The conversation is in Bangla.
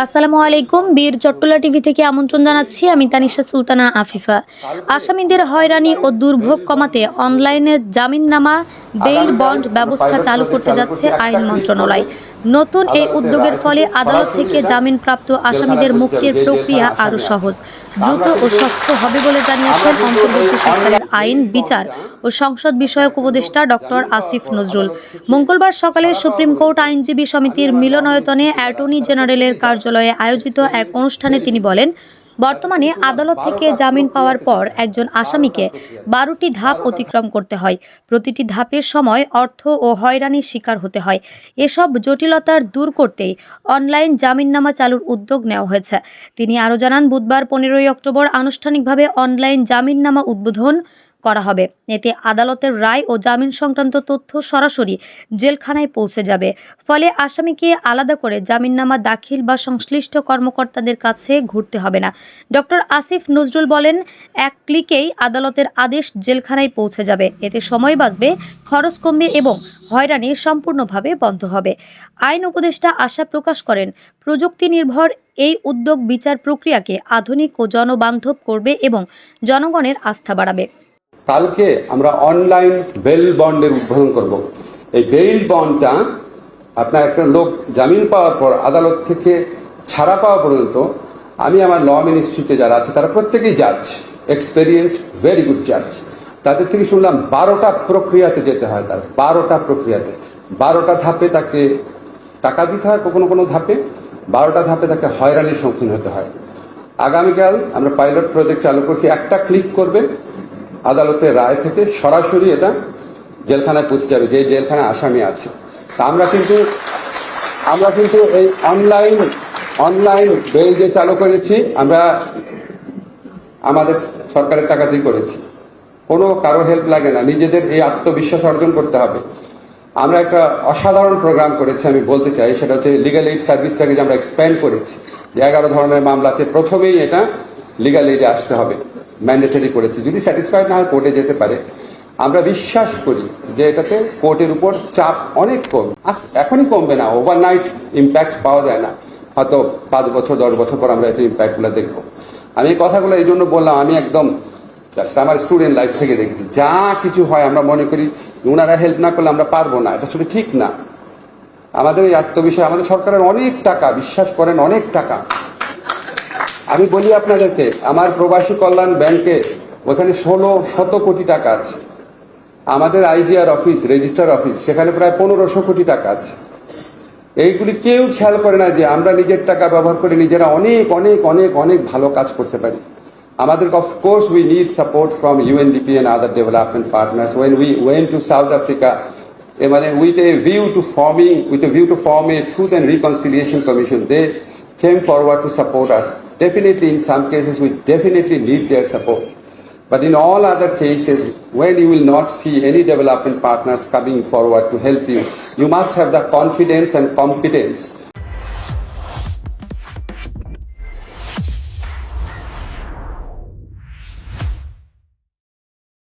আসসালামু আলাইকুম বীর চট্টলা টিভি থেকে আমন্ত্রণ জানাচ্ছি। আমি তানিশা সুলতানা আফিফা। আসামিদের হয়রানি ও দুর্ভোগ কমাতে অনলাইনে জামিননামা বেইল বন্ড ব্যবস্থা চালু করতে যাচ্ছে আইন মন্ত্রণালয়। নতুন এই উদ্যোগের ফলে আদালত থেকে জামিনপ্রাপ্ত আসামিদের মুক্তির প্রক্রিয়া আরও সহজ। দ্রুত ও স্বচ্ছ হবে বলে জানিয়েছেন অন্তর্বর্তী সরকারের আইন বিচার ও সংসদ বিষয়ক উপদেষ্টা ডক্টর আসিফ নজরুল। মঙ্গলবার সকালে সুপ্রিম কোর্ট আইনজীবী সমিতির মিলনায়তনে অ্যাটর্নি জেনারেলের কার্যালয়ে আয়োজিত এক অনুষ্ঠানে তিনি বলেন, বর্তমানে আদালত থেকে জামিন পাওয়ার পর একজন আসামিকে বারোটি ধাপ অতিক্রম করতে হয়। প্রতিটি ধাপের সময় অর্থ ও হয়রানির শিকার হতে হয়। এসব জটিলতার দূর করতেই অনলাইন জামিননামা চালুর উদ্যোগ নেওয়া হয়েছে। তিনি আরও জানান, বুধবার পনেরোই অক্টোবর আনুষ্ঠানিকভাবে অনলাইন জামিননামা উদ্বোধন করা হবে। এতে আদালতের রায় ও জামিন সংক্রান্ত তথ্য সরাসরি জেলখানায় পৌঁছে যাবে। ফলে আসামিকে আলাদা করে জামিননামা দাখিল বা সংশ্লিষ্ট কর্মকর্তাদের কাছে ঘুরতে হবে না। ডক্টর আসিফ নজরুল বলেন, এক ক্লিকেই আদালতের আদেশ জেলখানায় পৌঁছে যাবে। এতে সময় বাঁচবে, খরচ কমবে এবং হয়রানি সম্পূর্ণভাবে বন্ধ হবে। আইন উপদেষ্টা আশা প্রকাশ করেন প্রযুক্তি নির্ভর এই উদ্যোগ বিচার প্রক্রিয়াকে আধুনিক ও জনবান্ধব করবে এবং জনগণের আস্থা বাড়াবে। কালকে আমরা অনলাইন বেল বন্ডের উদ্বোধন করব। এই বেল বন্ডটা আপনার একটা লোক জামিন পাওয়ার পর আদালত থেকে ছাড়া পাওয়া পর্যন্ত আমি আমার ল মিনিস্ট্রিতে যারা আছে তারা প্রত্যেকেই জাজ এক্সপেরিয়েন্সড ভেরি গুড জাজ তাদের থেকে শুনলাম বারোটা প্রক্রিয়াতে যেতে হয় তার, বারোটা প্রক্রিয়াতে। বারোটা ধাপে তাকে টাকা দিতে হয় কোনো কোনো ধাপে, বারোটা ধাপে তাকে হয়রানির সম্মুখীন হতে হয়। আগামীকাল আমরা পাইলট প্রজেক্ট চালু করছি, একটা ক্লিক করবে আদালতের রায় থেকে সরাসরি এটা জেলখানায় পৌঁছে যাবে, যে জেলখানায় আসামি আছে। তা আমরা কিন্তু আমরা কিন্তু এই অনলাইন অনলাইন বেল যে চালু করেছি, আমরা আমাদের সরকারের টাকাতেই করেছি। কোনো কারও হেল্প লাগে না, নিজেদের এই আত্মবিশ্বাস অর্জন করতে হবে। আমরা একটা অসাধারণ প্রোগ্রাম করেছি, আমি বলতে চাই, সেটা হচ্ছে লিগাল এইড সার্ভিসটাকে যে আমরা এক্সপ্যান্ড করেছি, যে এগারো ধরনের মামলাতে প্রথমেই এটা লিগাল এইডে আসতে হবে। ম্যান্ডেটরি করেছি। যদি স্যাটিসফাইড না হয় কোর্টে যেতে পারে। আমরা বিশ্বাস করি যে এটাতে কোর্টের উপর চাপ অনেক কম। আস- এখনই কমবে না ওভারনাইট ইম্প্যাক্ট পাওয়া যায় না। হয়তো পাঁচ বছর, দশ বছর পর আমরা এটার ইম্প্যাক্টগুলো দেখব। আমি এই কথাগুলো এই জন্য বললাম, আমি একদম জাস্ট আমার স্টুডেন্ট লাইফ থেকে দেখেছি। যা কিছু হয়, আমরা মনে করি ওনারা হেল্প না করলে আমরা পারব না, এটা শুধু ঠিক না। আমাদের এই আত্মবিশ্বাস, আমাদের সরকারের অনেক টাকা, বিশ্বাস করেন, অনেক টাকা। আমি বলি আপনাদেরকে, আমার প্রবাসী কল্যাণ ব্যাংকে ওখানে ষোলো শত কোটি টাকা আছে। আমাদের আইজিআর অফিস রেজিস্টার অফিস, সেখানে প্রায় পনেরোশো কোটি টাকা আছে। এইগুলি কেউ খেয়াল করে না যে আমরা নিজের টাকা ব্যবহার করে নিজেরা অনেক অনেক অনেক অনেক ভালো কাজ করতে পারি। আমাদের of course we need support from UNDP and other development partners when we went to South Africa uh মানে with a view to forming with a view to form a truth and reconciliation commission they came forward to support us. Definitely, in some cases, we definitely need their support. But in all other cases, when you will not see any development partners coming forward to help you, you must have the confidence and competence